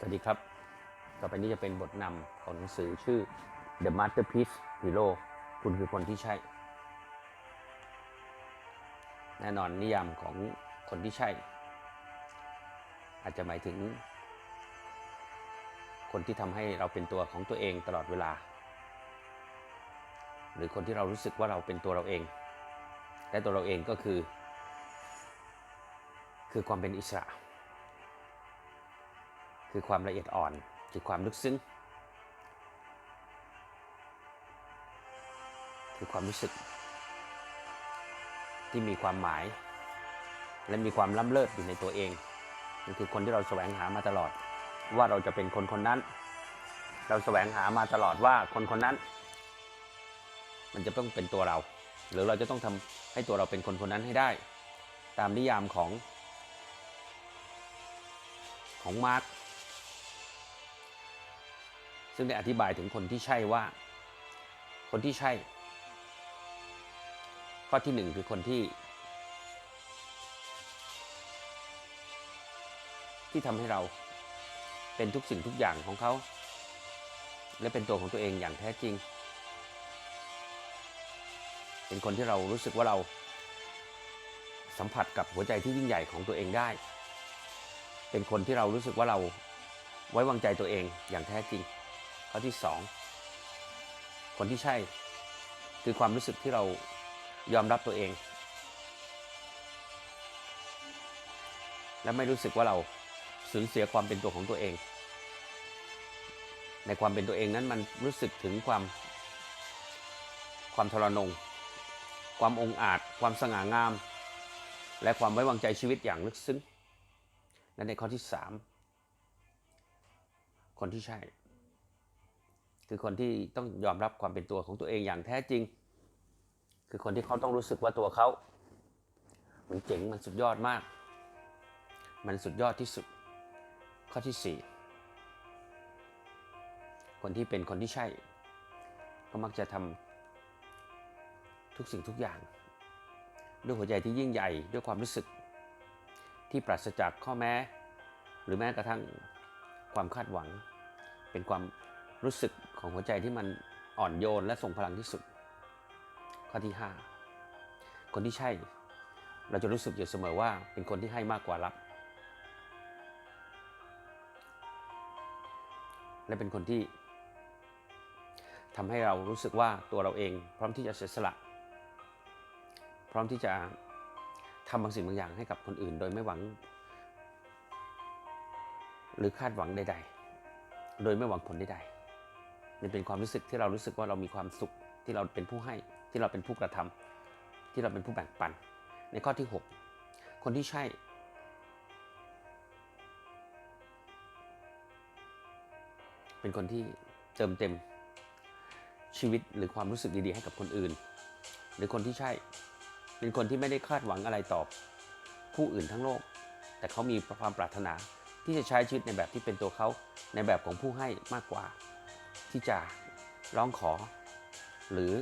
สวัสดีครับ ต่อไปนี้จะเป็นบทนำของหนังสือชื่อ The Masterpiece Hero คุณคือคนที่ใช่ แน่นอนนิยามของคนที่ใช่ อาจจะหมายถึง คนที่ทำให้เราเป็นตัวของตัวเองตลอดเวลา หรือคนที่เรารู้สึกว่าเราเป็นตัวเราเอง และตัวเราเองก็คือ คือความเป็นอิสระ คือความละเอียดอ่อน คือความลึกซึ้ง คือความรู้สึก ที่มีความหมาย และมีความล้ำเลิศอยู่ในตัวเองมันคือคนที่เราแสวงหามาตลอด ว่าเราจะเป็นคนคนนั้น เราแสวงหามาตลอดว่าคนคนนั้น มันจะต้องเป็นตัวเรา หรือเราจะต้องทำให้ตัวเราเป็นคนคนนั้นให้ได้ ตามนิยามของของมาร์ก ซึ่งได้อธิบายถึงคนที่ใช่ว่า คนที่ใช่ ข้อที่หนึ่งคือคนที่ ที่ทำให้เราเป็นทุกสิ่งทุกอย่างของเขา และเป็นตัวของตัวเองอย่างแท้จริง เป็นคนที่เรารู้สึกว่าเราสัมผัสกับหัวใจที่ยิ่งใหญ่ของตัวเองได้ เป็นคนที่เรารู้สึกว่าเราไว้วางใจตัวเองอย่างแท้จริง ข้อที่สองคนที่ใช่คือความรู้สึกที่เรายอมรับตัวเอง และไม่รู้สึกว่าเราสูญเสียความเป็นตัวของตัวเอง ในความเป็นตัวเองนั้นมันรู้สึกถึงความความทรนง ความองอาจ ความสง่างาม และความไว้วางใจชีวิตอย่างลึกซึ้งและในข้อที่สามคนที่ใช่ คือคนที่ต้องยอมรับความเป็นตัวของตัวเองอย่างแท้จริง คือคนที่เขาต้องรู้สึกว่าตัวเขา มันเจ๋งมันสุดยอดมาก มันสุดยอดที่สุด ข้อที่สี่คนที่เป็นคนที่ใช่ ก็มักจะทำทุกสิ่งทุกอย่าง ด้วยหัวใจที่ยิ่งใหญ่ด้วยความรู้สึก ที่ปราศจากข้อแม้ หรือแม้กระทั่งความคาดหวัง เป็นความรู้สึก ของหัวใจที่มันอ่อนโยนและทรงพลังที่สุด ข้อที่ 5 คนที่ใช่ เราจะรู้สึกอยู่เสมอว่าเป็นคนที่ให้มากกว่ารับ และเป็นคนที่ทำให้เรารู้สึกว่าตัวเราเอง พร้อมที่จะเสียสละ พร้อมที่จะทำบางสิ่งบางอย่างให้กับคนอื่น โดยไม่หวัง หรือคาดหวังใด ๆ โดยไม่หวังผลใดๆ มันเป็นความรู้สึกที่เรารู้สึกว่าเรามีความสุขที่เราเป็นผู้ให้ที่เราเป็นผู้กระทำที่เราเป็นผู้แบ่งปัน ในข้อที่ 6 คนที่ใช่ เป็นคนที่เติมเต็มชีวิตหรือความรู้สึกดีๆให้กับคนอื่น หรือคนที่ใช่ เป็นคนที่ไม่ได้คาดหวังอะไรตอบผู้อื่นทั้งโลก แต่เขามีความปรารถนาที่จะใช้ชีวิตในแบบที่เป็นตัวเขาในแบบของผู้ให้มากกว่า ที่จะร้องขอ หรือ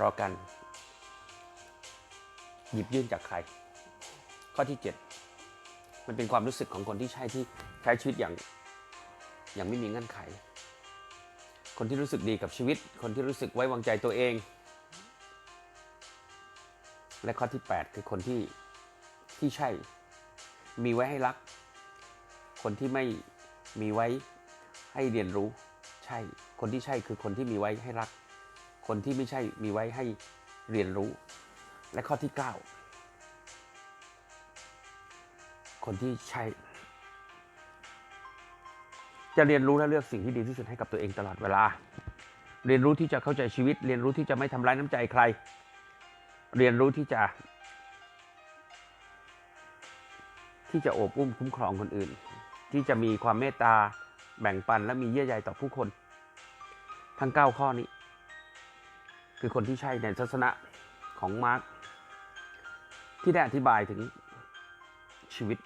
รอกัน หยิบยื่นจากใคร ข้อที่ 7 มันเป็นความรู้สึกของคนที่ใช่ที่ใช้ชีวิตอย่างอย่างไม่มีเงื่อนไข คนที่รู้สึกดีกับชีวิต คนที่รู้สึกไว้วางใจตัวเอง และข้อที่ 8 คือคนที่ที่ใช่ มีไว้ให้รัก คนที่ไม่มีไว้ ให้เรียนรู้ใช่ คนที่ใช่คือคนที่มีไว้ให้รัก คนที่ไม่ใช่มีไว้ให้เรียนรู้ และข้อที่ 9 คนที่ใช่ จะเรียนรู้และเลือกสิ่งที่ดีที่สุดให้กับตัวเองตลอดเวลา เรียนรู้ที่จะเข้าใจชีวิต เรียนรู้ที่จะไม่ทำร้ายน้ำใจใคร เรียนรู้ที่จะ ที่จะโอบอุ้มคุ้มครองคนอื่น ที่จะมีความเมตตา แบ่งปันและมีเยื่อใยต่อผู้คน ทั้ง 9 ข้อนี้ คือคนที่ใช่ในทัศนะของมาร์กที่ได้อธิบายถึงชีวิต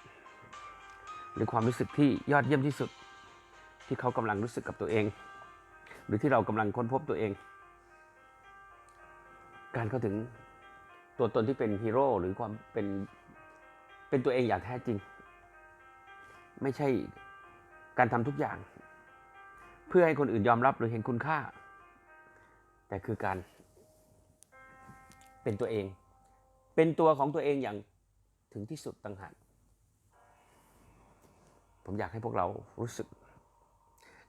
หรือความรู้สึกที่ยอดเยี่ยมที่สุด ที่เขากำลังรู้สึกกับตัวเอง หรือที่เรากำลังค้นพบตัวเอง การเข้าถึงตัวตนที่เป็นฮีโร่หรือความเป็นเป็นตัวเองอย่างแท้จริง ไม่ใช่ การทำทุกอย่าง เพื่อให้คนอื่นยอมรับหรือเห็นคุณค่า แต่คือการ เป็นตัวเอง เป็นตัวของตัวเองอย่างถึงที่สุดต่างหากผมอยากให้พวกเรารู้สึก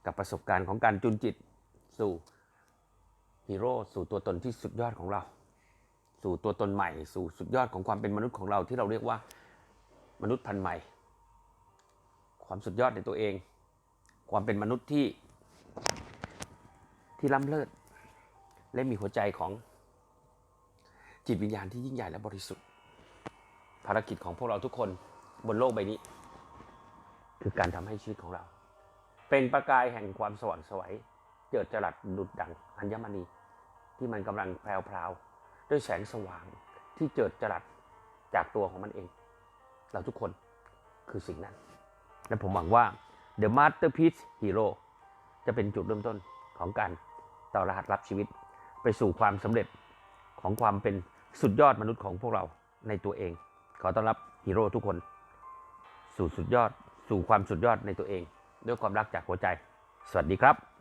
กับประสบการณ์ของการจุนจิตสู่ฮีโร่สู่ตัวตนที่สุดยอดของเรา สู่ตัวตนใหม่ สู่สุดยอดของความเป็นมนุษย์ของเราที่เราเรียกว่ามนุษย์พันธุ์ใหม่ ความสุดยอดในตัวเอง ความเป็นมนุษย์ที่ ที่ล้ำเลิศ และมีหัวใจของจิตวิญญาณที่ยิ่งใหญ่และบริสุทธิ์ ภารกิจของพวกเราทุกคนบนโลกใบนี้ คือการทำให้ชีวิตของเรา เป็นประกายแห่งความสว่างไสวยเจิดจรัสดุดดังอัญมณี ที่มันกำลังแพรวๆด้วยแสงสว่างที่เจิดจรัสจากตัวของมันเอง เราทุกคนคือสิ่งนั้น และผมหวังว่า The Masterpiece Hero จะเป็นจุดเริ่มต้นของการต่อรหัสรับชีวิต ไปสู่ความสำเร็จของความเป็นสุดยอดมนุษย์ของพวกเราในตัวเอง ขอต้อนรับฮีโร่ทุกคน สู่สุดยอดสู่ความสุดยอดในตัวเอง ด้วยความรักจากหัวใจ สวัสดีครับ